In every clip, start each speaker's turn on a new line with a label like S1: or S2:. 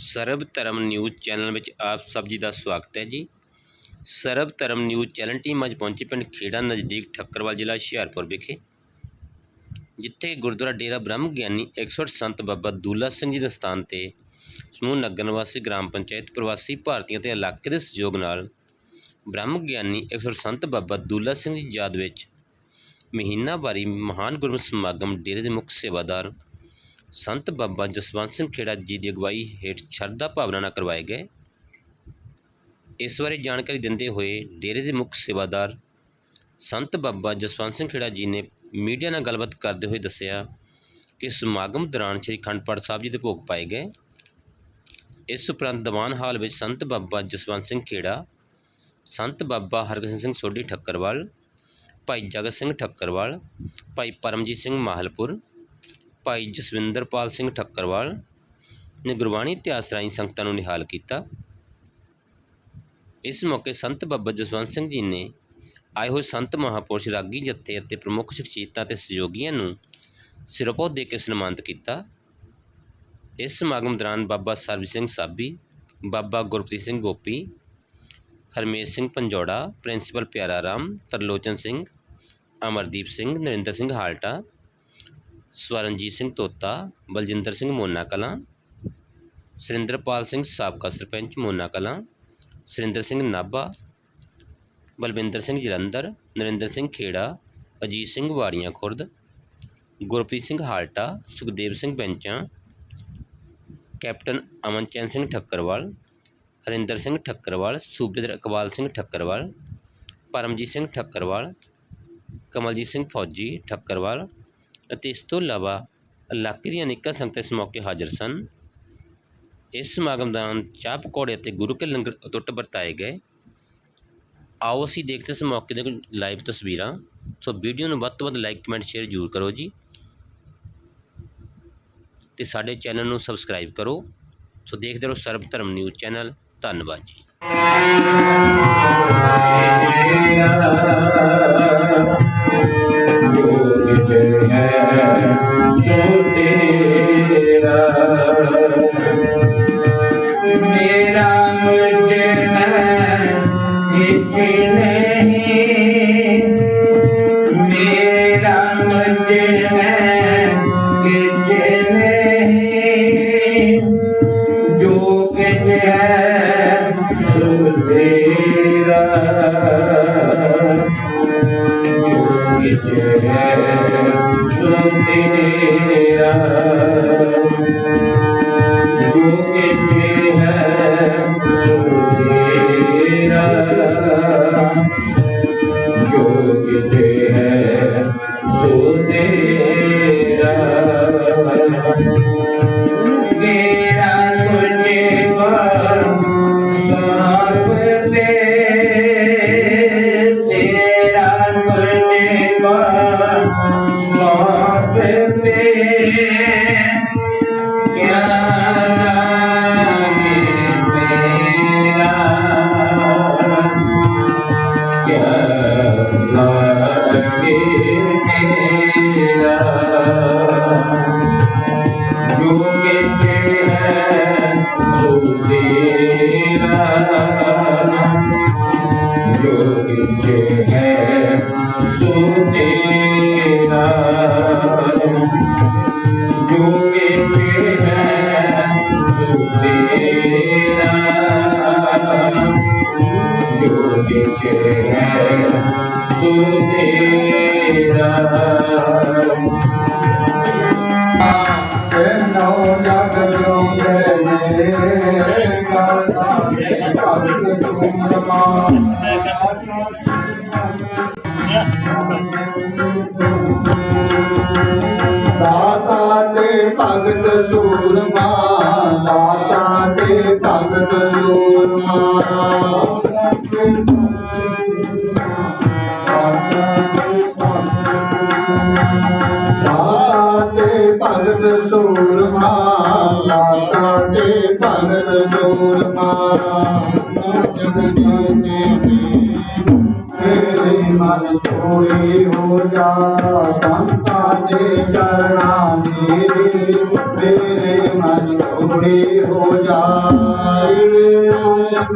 S1: ਸਰਬ ਧਰਮ news channel ਵਿੱਚ ਆਪ ਸਭ ਜੀ ਦਾ ਸਵਾਗਤ ਹੈ ਜੀ। ਸਰਬ ਧਰਮ ਨਿਊਜ਼ ਚੈਨਲ ਟੀਮ ਅੱਜ ਪਹੁੰਚੀ ਪਿੰਡ ਖੇੜਾ ਨਜ਼ਦੀਕ ਠੱਕਰਵਾਲ ਜ਼ਿਲ੍ਹਾ ਹੁਸ਼ਿਆਰਪੁਰ ਵਿਖੇ, ਜਿੱਥੇ ਗੁਰਦੁਆਰਾ ਡੇਰਾ ਬ੍ਰਹਮ ਗਿਆਨੀ 108 ਸੰਤ ਬਾਬਾ ਦੂਲਾ ਸਿੰਘ ਜੀ ਦੇ ਸਥਾਨ ਤੇ ਸਮੂਹ ਨਗਰ ਨਿਵਾਸੀ ਗ੍ਰਾਮ ਪੰਚਾਇਤ ਪ੍ਰਵਾਸੀ ਭਾਰਤੀਆਂ ਤੇ ਇਲਾਕੇ ਦੇ ਸਹਿਯੋਗ ਨਾਲ ਬ੍ਰਹਮ ਗਿਆਨੀ 108 ਸੰਤ ਬਾਬਾ ਦੂਲਾ ਸਿੰਘ ਜੀ ਯਾਦ ਵਿੱਚ ਮਹੀਨਾਵਾਰੀ ਮਹਾਨ ਗੁਰਮਤਿ ਸਮਾਗਮ ਡੇਰੇ ਦੇ ਮੁੱਖ ਸੇਵਾਦਾਰ ਸੰਤ ਬਾਬਾ ਜਸਵੰਤ ਸਿੰਘ ਖੇੜਾ ਜੀ ਦੀ ਅਗਵਾਈ ਹੇਠ ਸ਼ਰਧਾ ਭਾਵਨਾ ਨਾਲ ਕਰਵਾਏ ਗਏ। ਇਸ ਬਾਰੇ ਜਾਣਕਾਰੀ ਦਿੰਦੇ ਹੋਏ ਡੇਰੇ ਦੇ ਮੁੱਖ ਸੇਵਾਦਾਰ ਸੰਤ ਬਾਬਾ ਜਸਵੰਤ ਸਿੰਘ ਖੇੜਾ ਜੀ ਨੇ ਮੀਡੀਆ ਨਾਲ ਗੱਲਬਾਤ ਕਰਦੇ ਹੋਏ ਦੱਸਿਆ ਕਿ ਸਮਾਗਮ ਦੌਰਾਨ ਸ੍ਰੀ ਅਖੰਡ ਪਾਠ ਸਾਹਿਬ ਜੀ ਦੇ ਭੋਗ ਪਾਏ ਗਏ। ਇਸ ਉਪਰੰਤ ਦੀਵਾਨ ਹਾਲ ਵਿੱਚ ਸੰਤ ਬਾਬਾ ਜਸਵੰਤ ਸਿੰਘ ਖੇੜਾ, ਸੰਤ ਬਾਬਾ ਹਰਗੋਬਿੰਦ ਸਿੰਘ ਸੋਢੀ ਠੱਕਰਵਾਲ, ਭਾਈ ਜਗਤ ਸਿੰਘ ਠੱਕਰਵਾਲ, ਭਾਈ ਪਰਮਜੀਤ ਸਿੰਘ ਮਾਹਲਪੁਰ ਭਾਈ ਜਸਵਿੰਦਰਪਾਲ ਸਿੰਘ ਠੱਕਰਵਾਲ ਨੇ ਗੁਰਬਾਣੀ ਇਤਿਹਾਸ ਰਾਹੀਂ ਸੰਗਤਾਂ ਨੂੰ ਨਿਹਾਲ ਕੀਤਾ। ਇਸ ਮੌਕੇ ਸੰਤ ਬਾਬਾ ਜਸਵੰਤ ਸਿੰਘ ਜੀ ਨੇ ਆਏ ਹੋਏ ਸੰਤ ਮਹਾਪੁਰਸ਼ ਰਾਗੀ ਜੱਥੇ ਅਤੇ ਪ੍ਰਮੁੱਖ ਸ਼ਖਸੀਅਤਾਂ ਤੇ ਸਹਿਯੋਗੀਆਂ ਨੂੰ ਸਿਰਪੋ ਦੇ ਕੇ ਸਨਮਾਨਿਤ ਕੀਤਾ। ਇਸ ਸਮਾਗਮ ਦੌਰਾਨ ਬਾਬਾ ਸਰਬ ਸਿੰਘ ਸਾਬੀ, ਬਾਬਾ ਗੁਰਪ੍ਰੀਤ ਸਿੰਘ ਗੋਪੀ, ਹਰਮੇਸ਼ ਸਿੰਘ ਪੰਜੋੜਾ, ਪ੍ਰਿੰਸੀਪਲ ਪਿਆਰਾ ਰਾਮ, ਤਰਲੋਚਨ ਸਿੰਘ, ਅਮਰਦੀਪ ਸਿੰਘ, ਨਰਿੰਦਰ ਸਿੰਘ ਹਾਲਟਾ ਸਵਰਨਜੀਤ ਸਿੰਘ ਤੋਤਾ, ਬਲਜਿੰਦਰ ਸਿੰਘ ਮੋਨਾ ਕਲਾਂ, ਸੁਰਿੰਦਰਪਾਲ ਸਿੰਘ ਸਾਬਕਾ ਸਰਪੰਚ ਮੋਨਾ ਕਲਾਂ, ਸੁਰਿੰਦਰ ਸਿੰਘ ਨਾਭਾ, ਬਲਵਿੰਦਰ ਸਿੰਘ ਜਲੰਧਰ, ਨਰਿੰਦਰ ਸਿੰਘ ਖੇੜਾ, ਅਜੀਤ ਸਿੰਘ ਵਾੜੀਆਂ ਖੁਰਦ, ਗੁਰਪ੍ਰੀਤ ਸਿੰਘ ਹਾਲਟਾ, ਸੁਖਦੇਵ ਸਿੰਘ ਬੈਂਚਾਂ, ਕੈਪਟਨ ਅਮਨਚੈਨ ਸਿੰਘ ਠੱਕਰਵਾਲ, ਹਰਿੰਦਰ ਸਿੰਘ ਠੱਕਰਵਾਲ, ਸੂਬੇਦਾਰ ਇਕਬਾਲ ਸਿੰਘ ਠੱਕਰਵਾਲ, ਪਰਮਜੀਤ ਸਿੰਘ ਠੱਕਰਵਾਲ, ਕਮਲਜੀਤ ਸਿੰਘ ਫੌਜੀ ਠੱਕਰਵਾਲ ਅਤੇ ਇਸ ਤੋਂ ਇਲਾਵਾ ਇਲਾਕੇ ਦੀਆਂ ਅਨੇਕਾਂ ਸੰਗਤਾਂ ਇਸ ਮੌਕੇ ਹਾਜ਼ਰ ਸਨ। ਇਸ ਸਮਾਗਮ ਦੌਰਾਨ ਚਾਹ ਪਕੌੜੇ ਅਤੇ ਗੁਰੂ ਕੇ ਲੰਗਰ ਅਟੁੱਟ ਵਰਤਾਏ ਗਏ। ਆਓ ਅਸੀਂ ਦੇਖਦੇ ਇਸ ਮੌਕੇ ਦੇ ਕੁਝ ਲਾਈਵ ਤਸਵੀਰਾਂ। ਸੋ ਵੀਡੀਓ ਨੂੰ ਵੱਧ ਤੋਂ ਵੱਧ ਲਾਈਕ, ਕਮੈਂਟ, ਸ਼ੇਅਰ ਜ਼ਰੂਰ ਕਰੋ ਜੀ। ਤੇ ਸਾਡੇ ਚੈਨਲ ਨੂੰ ਸਬਸਕ੍ਰਾਈਬ ਕਰੋ। ਸੋ ਦੇਖਦੇ ਰਹੋ ਸਰਬ ਧਰਮ ਨਿਊਜ਼ ਚੈਨਲ। ਧੰਨਵਾਦ ਜੀ।
S2: don't भगत सूरमा दाता ते भगत सूरमा ते भगत सूरमा दाता ते भगत सूरमा मन थोड़ी हो जा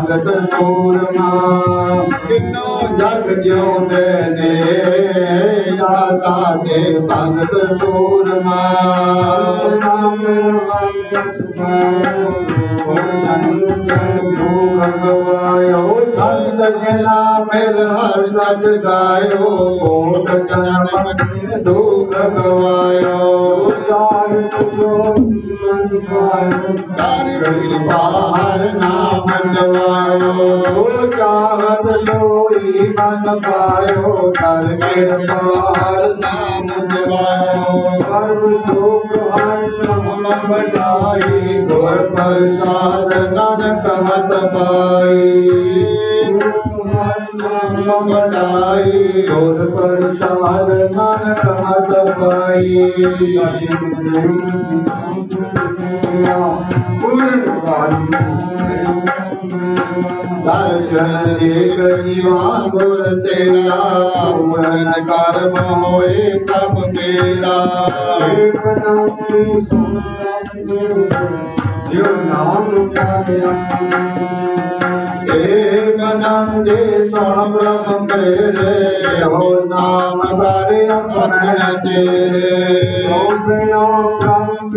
S3: ਕੇ ਭਗਤ ਸੂਰਮਾ ਤਿੰਨੋ ਜਗ ਜੋਨ ਨੇ ਦਾਦਾ ਕੇ ਭਗਤ ਸੂਰਮਾ ਨਾਮ। ਵੰਦਸ يو سجنام هر نه ته ڳايو دو ڀڳوت سوري منوايو وامو جاگ ڇوري من پايو گهر پار نه बटाई गोर प्रसाद नानक मत पाई। मम बटाई गोर प्रसाद नानक मत पाई। अशिव गुरु ਦਰਸ਼ਨ ਦੇਖ ਜੀਵਾਨ ਗੁਰ ਤੇਰਾ ਪੂਰਨ ਕਰਮ ਹੋਏ ਪ੍ਰਭ ਮੇਰਾ। ਏਕ ਨਾਮੀ ਸੁਨ ਜੋ ਨਾਮ ਪਾਇਆ ਏਕ ਨੰਦੇ ਸੁਣ ਪ੍ਰਭ ਮੇਰੇ ਹੋ ਨਾਮ ਦਰ ਆਪਣੇ ਤੇਰੇ। ਹੋ ਬਿਨਾ ਪ੍ਰਭ